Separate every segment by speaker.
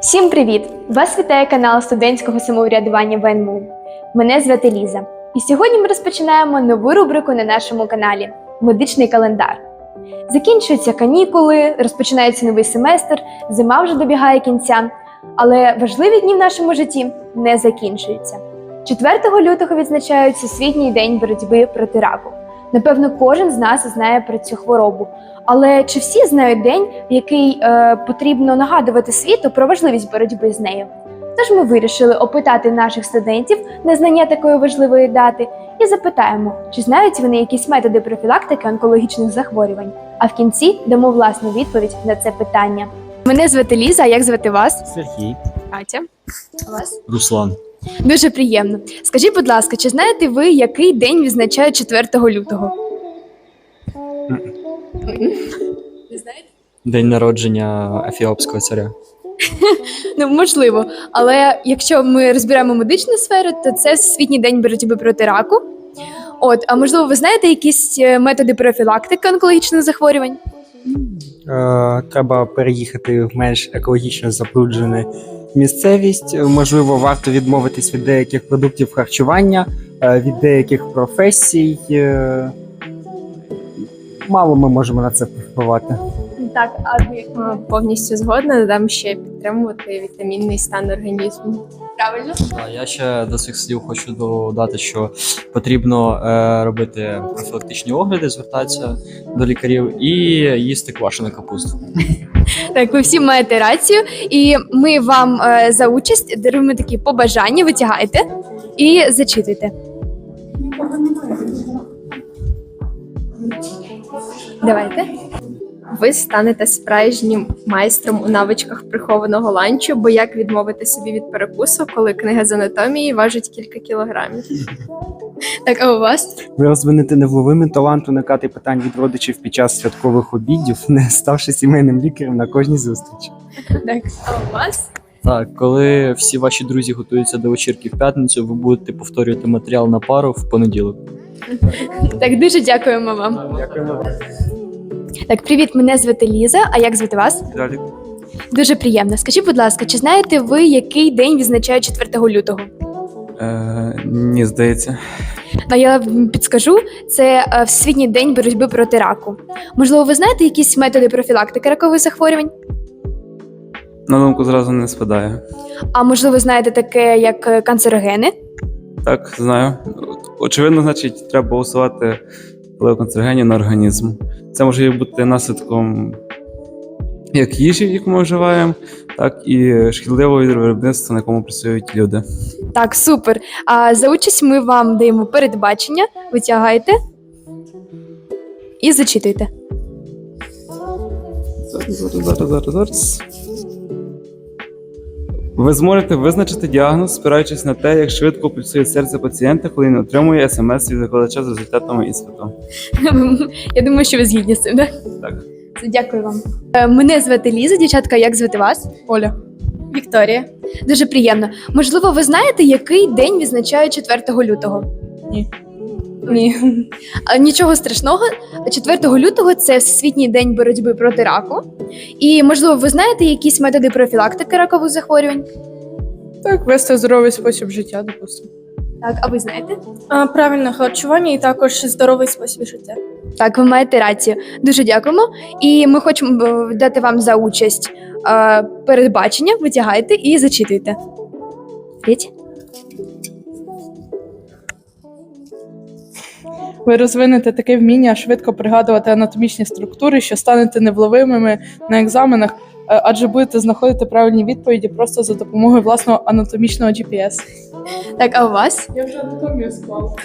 Speaker 1: Всім привіт! Вас вітає канал студентського самоврядування ВНМУ. Мене звати Ліза. І сьогодні ми розпочинаємо нову рубрику на нашому каналі Медичний календар. Закінчуються канікули, розпочинається новий семестр, зима вже добігає кінця. Але важливі дні в нашому житті не закінчуються. 4 лютого відзначають Всесвітній день боротьби проти раку. Напевно, кожен з нас знає про цю хворобу. Але чи всі знають день, в який е, потрібно нагадувати світу про важливість боротьби з нею? Тож ми вирішили опитати наших студентів на знання такої важливої дати і запитаємо, чи знають вони якісь методи профілактики онкологічних захворювань. А в кінці дамо власну відповідь на це питання. Мене звати Ліза, а як звати вас?
Speaker 2: Сергій.
Speaker 1: Катя. Вас?
Speaker 2: Руслан.
Speaker 1: Дуже приємно. Скажіть, будь ласка, чи знаєте ви, який день відзначають 4 лютого? Не знаєте?
Speaker 2: День народження Ефіопського царя.
Speaker 1: Ну, можливо. Але якщо ми розбираємо медичну сферу, то це Всесвітній день боротьби проти раку. От, а можливо, ви знаєте якісь е, методи профілактики онкологічних захворювань?
Speaker 3: Е, треба переїхати в менш екологічно забруджену місцевість. Е, Можливо, варто відмовитись від деяких продуктів харчування, е, від деяких професій. Мало ми можемо на це впливати.
Speaker 1: Так, а
Speaker 4: А, Повністю згодна, додам ще підтримувати вітамінний стан організму.
Speaker 1: правильно?
Speaker 2: Я ще до цих слів хочу додати, що потрібно е, робити профілактичні огляди, звертатися до лікарів і їсти квашену капусту.
Speaker 1: Так, ви всі маєте рацію, і ми вам е, за участь даруємо такі побажання, витягайте і зачитуйте. Давайте.
Speaker 4: Ви станете справжнім майстром у навичках прихованого ланчу, бо як відмовити собі від перекусу, коли книга з анатомії важить кілька кілограмів.
Speaker 1: Так, а у вас?
Speaker 3: Ви розвинете невловимий талант уникати питань від родичів під час святкових обідів, не ставши сімейним лікарем на кожній зустрічі.
Speaker 1: Так, а у вас?
Speaker 2: Так, коли всі ваші друзі готуються до вечірки в п'ятницю, ви будете повторювати матеріал на пару в понеділок.
Speaker 1: Так, дуже дякуємо вам.
Speaker 3: Дякуємо.
Speaker 1: Так, привіт, мене звати Ліза. А як звати вас?
Speaker 3: Далі.
Speaker 1: Дуже приємно. Скажіть, будь ласка, чи знаєте ви, який день відзначають 4 лютого?
Speaker 5: Е, ні, здається.
Speaker 1: Ну, я вам підскажу, це е, Всесвітній день боротьби проти раку. Можливо, ви знаєте якісь методи профілактики ракових захворювань?
Speaker 5: На думку зразу не спадає.
Speaker 1: А можливо, знаєте таке, як е, канцерогени?
Speaker 5: Так, знаю. Очевидно, значить, треба усувати впливу канцерогенів на організм. Це може бути наслідком як їжі, яку ми вживаємо, так і шкідливого виробництва, на якому працюють люди.
Speaker 1: Так, супер. А за участь ми вам даємо передбачення. Витягайте і зачитуйте.
Speaker 5: Зараз, зараз, зараз, зараз. Ви зможете визначити діагноз, спираючись на те, як швидко пульсує серце пацієнта, коли він отримує смс від викладача з результатами іспиту.
Speaker 1: Я думаю, що ви згідні з цим, так?
Speaker 5: Так.
Speaker 1: Дякую вам. Е, Мене звати Ліза, дівчатка, як звати вас? Оля. Вікторія. Дуже приємно. Можливо, ви знаєте, який день відзначають 4 лютого?
Speaker 4: Ні.
Speaker 1: А, Нічого страшного. 4 лютого це Всесвітній день боротьби проти раку. І, можливо, ви знаєте якісь методи профілактики ракових захворювань?
Speaker 6: Так, вести здоровий спосіб життя, допустимо.
Speaker 1: Так, а ви знаєте?
Speaker 6: А, правильне харчування і також здоровий спосіб життя.
Speaker 1: Так, ви маєте рацію. Дуже дякуємо. І ми хочемо е, дати вам за участь е, передбачення. Витягайте і зачитуйте. П'ять.
Speaker 6: Ви розвинете таке вміння швидко пригадувати анатомічні структури, що станете невловимими на екзаменах, е, адже будете знаходити правильні відповіді просто за допомогою власного анатомічного GPS.
Speaker 1: Так, а у вас?
Speaker 6: Я вже анатомію склав.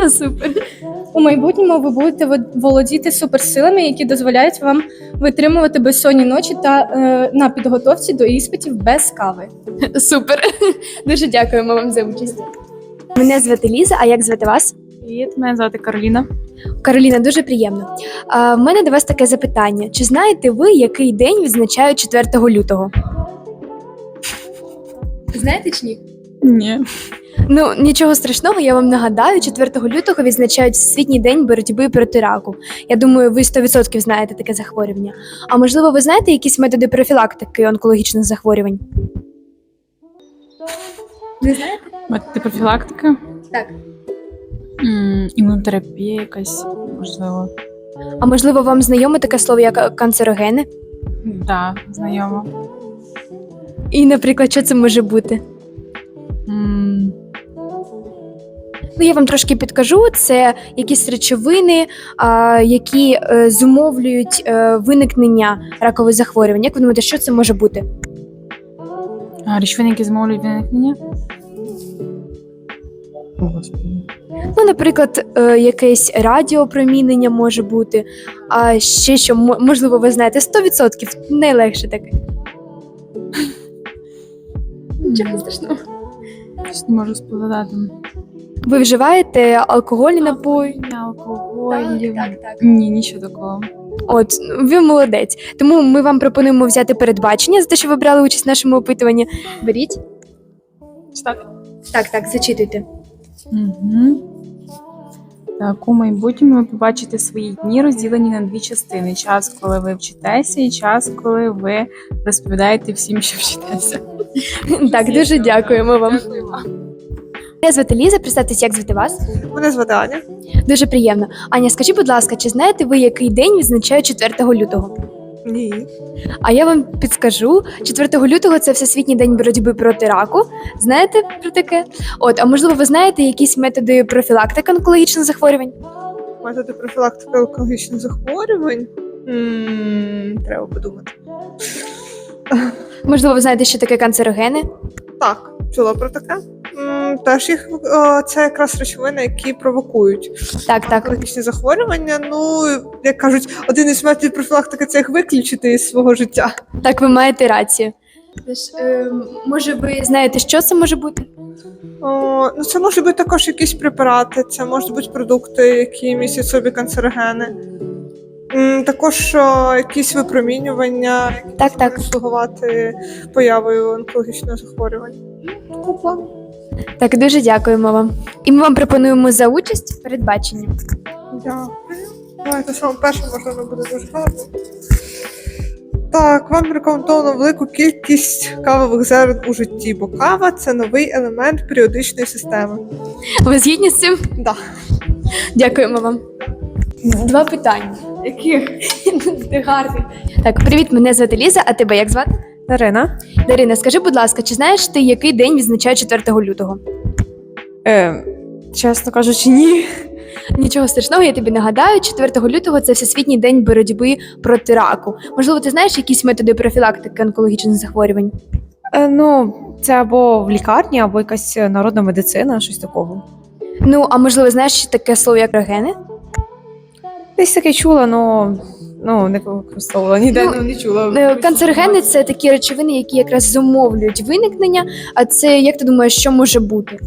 Speaker 1: Супер.
Speaker 7: У майбутньому ви будете володіти суперсилами, які дозволяють вам витримувати безсонні ночі та е, на підготовці до іспитів без кави.
Speaker 1: Супер. Дуже дякуємо вам за участь. Мене звати Ліза, а як звати вас?
Speaker 6: Привіт, мене звати Кароліна.
Speaker 1: Кароліна, дуже приємно. А, в мене до вас таке запитання: чи знаєте ви, який день відзначають 4 лютого? Знаєте чи ні?
Speaker 6: Ні.
Speaker 1: Ну нічого страшного, я вам нагадаю, 4 лютого відзначають Всесвітній день боротьби проти раку. Я думаю, ви 100% знаєте таке захворювання. А можливо, ви знаєте якісь методи профілактики онкологічних захворювань? Не знаєте?
Speaker 8: Методи профілактики?
Speaker 1: Так.
Speaker 8: Імунотерапія якась, можливо.
Speaker 1: А можливо, вам знайоме таке слово як канцерогени?
Speaker 8: Да, знайомо.
Speaker 1: І, наприклад, що це може бути? Ну, я вам трошки підкажу. Це якісь речовини, а, які е, зумовлюють е, виникнення ракових захворювань. Як ви думаєте, що це може бути?
Speaker 8: Які змовлюють виникнення?
Speaker 1: Ну, наприклад, е, якесь радіопромінення може бути, а ще що, мо- можливо, ви знаєте, 100% найлегше таке. Нічого страшного.
Speaker 8: Щось не можу спогадати.
Speaker 1: Ви вживаєте алкогольні напої?
Speaker 8: Алкоголь.
Speaker 1: так, так.
Speaker 8: Ні, нічого такого.
Speaker 1: От, ви молодець. Тому ми вам пропонуємо взяти передбачення за те, що ви брали участь в нашому опитуванні. Беріть.
Speaker 8: Так.
Speaker 1: Так, так, зачитуйте.
Speaker 8: Угу. Так, у майбутньому ви побачите свої дні розділені на дві частини: час, коли ви вчитеся, і час, коли ви розповідаєте всім, що вчитеся.
Speaker 1: Так, дуже дякуємо вам. Мене звати Ліза, представтесь, як звати вас?
Speaker 9: Мене звати Аня.
Speaker 1: Дуже приємно. Аня, скажіть, будь ласка, чи знаєте ви, який день відзначають 4 лютого?
Speaker 9: Ні.
Speaker 1: А я вам підскажу: 4 лютого це Всесвітній день боротьби проти раку. Знаєте про таке? От, а можливо, ви знаєте якісь методи профілактики онкологічних захворювань?
Speaker 9: Методи профілактики онкологічних захворювань. м треба подумати.
Speaker 1: Можливо, ви знаєте, що таке канцерогени?
Speaker 9: Так, чула про таке. Теж їх о, це якраз речовини, які провокують
Speaker 1: Так, так.
Speaker 9: онкологічні захворювання. Ну, як кажуть, один із методів профілактики це їх виключити із свого життя.
Speaker 1: Так, ви маєте рацію. Тож, е, може, ви знаєте, що це може бути?
Speaker 9: О, ну, це можуть бути також якісь препарати, це можуть бути продукти, які містять собі канцерогени. Також о, якісь випромінювання, які
Speaker 1: Так, так.
Speaker 9: слугувати появою онкологічного захворювання. Такого плану.
Speaker 1: Так, дуже дякуємо вам. І ми вам пропонуємо за участь в передбаченні.
Speaker 9: Дякую. Давайте перше, можливо, буде дуже гарно. Так, вам рекомендовано велику кількість кавових зерен у житті, бо кава це новий елемент періодичної системи.
Speaker 1: Ви згідні з цим?
Speaker 9: Да.
Speaker 1: Дякуємо вам. Два питання. Яких? Ти гарний. Так, привіт, мене звати Ліза, а тебе як звати?
Speaker 10: Дарина.
Speaker 1: Дарина, скажи, будь ласка, чи знаєш ти, який день відзначають 4 лютого?
Speaker 10: Е, чесно кажучи, ні.
Speaker 1: Нічого страшного, я тобі нагадаю, 4 лютого це Всесвітній день боротьби проти раку. Можливо, ти знаєш якісь методи профілактики онкологічних захворювань?
Speaker 10: Е, ну, це або в лікарні, або якась народна медицина, щось такого.
Speaker 1: Ну, а можливо, знаєш таке слово як рогени?
Speaker 10: Десь таке чула, но ну, не використовувала ніде,
Speaker 1: Ну,
Speaker 10: ну, не чула.
Speaker 1: канцергени. Канцерогени це такі речовини, які якраз зумовлюють виникнення. А це як ти думаєш, що може бути?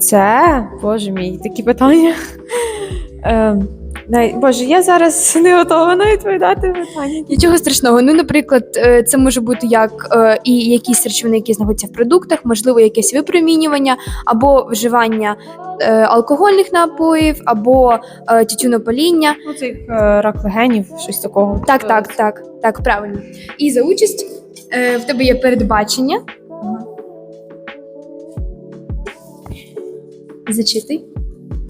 Speaker 10: Це, боже мій, такі питання. Най- боже, я зараз не готова навіть відповідати питання.
Speaker 1: Нічого страшного. Ну, наприклад, е, це може бути як е, і якісь речовини, які знаходяться в продуктах, можливо, якесь випромінювання, або вживання е, алкогольних напоїв, або тютюнопаління.
Speaker 10: Ну, це як, е, рак легенів, щось такого.
Speaker 1: Так, так, так, так, правильно. І за участь в тебе є передбачення. Зачитай.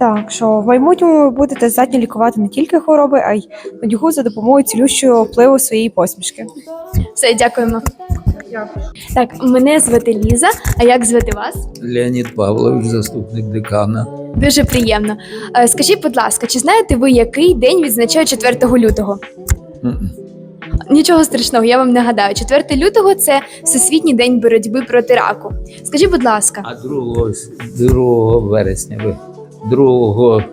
Speaker 10: Так, що в майбутньому ви будете здатні лікувати не тільки хвороби, а й надюгу за допомогою цілющого впливу своєї посмішки.
Speaker 1: Все, дякуємо. Так, мене звати Ліза, а як звати вас?
Speaker 11: Леонід Павлович, заступник декана.
Speaker 1: Дуже приємно. Е, Скажіть, будь ласка, чи знаєте ви, який день відзначають 4 лютого?
Speaker 11: М-м.
Speaker 1: Нічого страшного, я вам нагадаю. 4 лютого це Всесвітній день боротьби проти раку. Скажіть, будь ласка,
Speaker 11: А 2, 2 вересня ви 2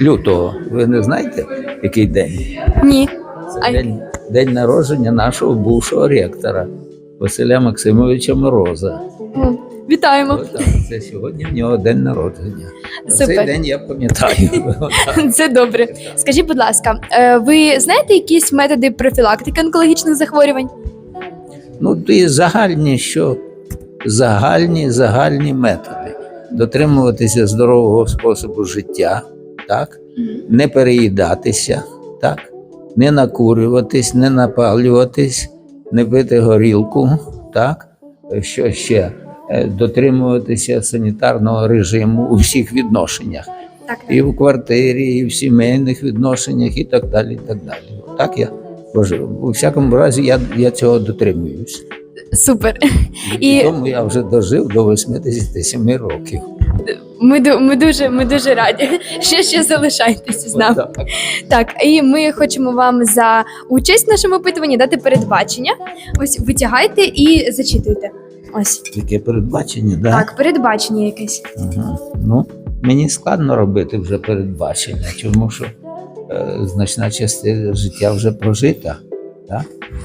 Speaker 11: лютого. Ви не знаєте, який день?
Speaker 1: ні.
Speaker 11: Це
Speaker 1: А-
Speaker 11: день, день народження нашого бувшого ректора Василя Максимовича Мороза.
Speaker 1: Вітаємо.
Speaker 11: Отак, це сьогодні в нього день народження. Цей день я пам'ятаю.
Speaker 1: Це добре. Скажіть, будь ласка, е, ви знаєте якісь методи профілактики онкологічних захворювань?
Speaker 11: Ну, ти загальні, що загальні, загальні методи. Дотримуватися здорового способу життя, так? не переїдатися, так? не накурюватись, не напалюватись, не пити горілку, так? що ще? Е, Дотримуватися санітарного режиму у всіх відношеннях.
Speaker 1: Так,
Speaker 11: І в квартирі, і в сімейних відношеннях, і так далі. І так далі. Так я боже, у всякому разі я, я цього дотримуюсь.
Speaker 1: Супер.
Speaker 11: І тому я вже дожив до 87 років.
Speaker 1: Ми, ми дуже ми дуже раді. Ще ще залишайтеся з нами.
Speaker 11: Отак.
Speaker 1: Так, і ми хочемо вам за участь в нашому опитуванні дати передбачення. Ось витягайте і зачитуйте. Ось
Speaker 11: Таке передбачення, да?
Speaker 1: так, передбачення якесь.
Speaker 11: Ага. Ну, мені складно робити вже передбачення, тому що е, значна частина життя вже прожита. Так?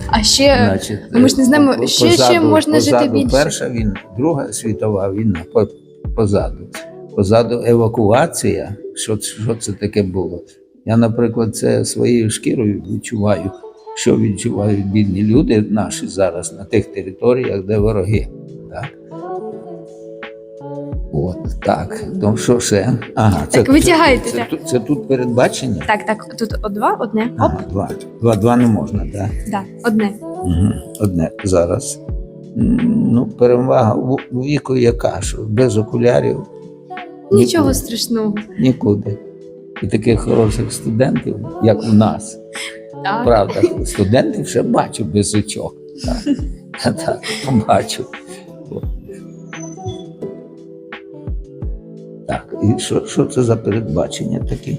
Speaker 1: А ще
Speaker 11: Значить,
Speaker 1: ну, ми ж не знаємо,
Speaker 11: по-
Speaker 1: ще- ще можна жити більше.
Speaker 11: Перша війна, Друга світова війна позаду. Позаду евакуація. Що, що це таке було? Я, наприклад, це своєю шкірою відчуваю, що відчувають бідні люди наші зараз на тих територіях, де вороги. От так. То що ще? Ага,
Speaker 1: Так, витягайте,
Speaker 11: Це,
Speaker 1: так.
Speaker 11: тут, це тут передбачення?
Speaker 1: так, так, тут о, два, одне. Оп,
Speaker 11: Ага, два. Два, два не можна, так?
Speaker 1: да, одне.
Speaker 11: Угу. Одне зараз. М, Ну, перевага у у віку яка, що без окулярів
Speaker 1: Нічого
Speaker 11: нікуди,
Speaker 1: страшного.
Speaker 11: нікуди. І таких хороших студентів, як у нас.
Speaker 1: Так.
Speaker 11: Правда, студентів ще бачу без очок. Так, так бачу. От. Так, і що, що це за передбачення такі?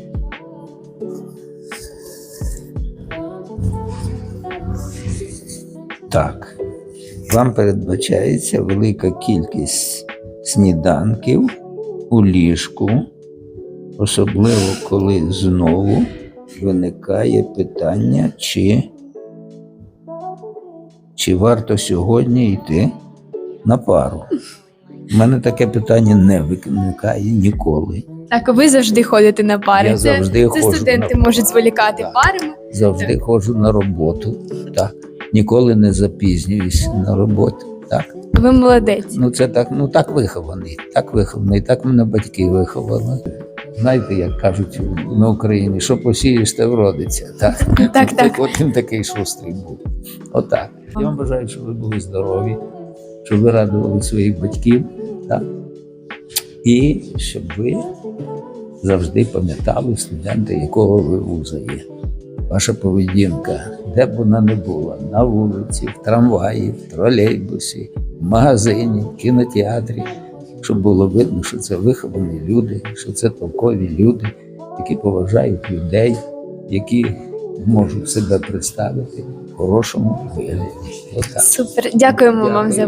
Speaker 11: Так. Вам передбачається велика кількість сніданків у ліжку, особливо коли знову виникає питання, чи, чи варто сьогодні йти на пару. У мене таке питання не виникає ніколи.
Speaker 1: Так, ви завжди ходите на пари.
Speaker 11: Я
Speaker 1: це
Speaker 11: завжди
Speaker 1: це
Speaker 11: ходжу
Speaker 1: студенти
Speaker 11: на
Speaker 1: можуть зволікати
Speaker 11: Так.
Speaker 1: парами.
Speaker 11: Завжди ходжу на роботу. Так. Ніколи не запізнююсь на роботу. Так.
Speaker 1: Ви молодець.
Speaker 11: Ну це так, ну так вихований, так вихований, так мене батьки виховали. Знаєте, як кажуть на Україні, що посієш, те вродиться. Так,
Speaker 1: Так, так.
Speaker 11: От він такий шустрий був. Отак. Я вам бажаю, щоб ви були здорові, щоб ви радували своїх батьків, так? і щоб ви завжди пам'ятали студента, якого ви вуза є. Ваша поведінка, де б вона не була, на вулиці, в трамваї, в тролейбусі, в магазині, в кінотеатрі, щоб було видно, що це виховані люди, що це толкові люди, які поважають людей, які можуть себе представити в хорошому вигляді.
Speaker 1: Супер. Дякуємо вам за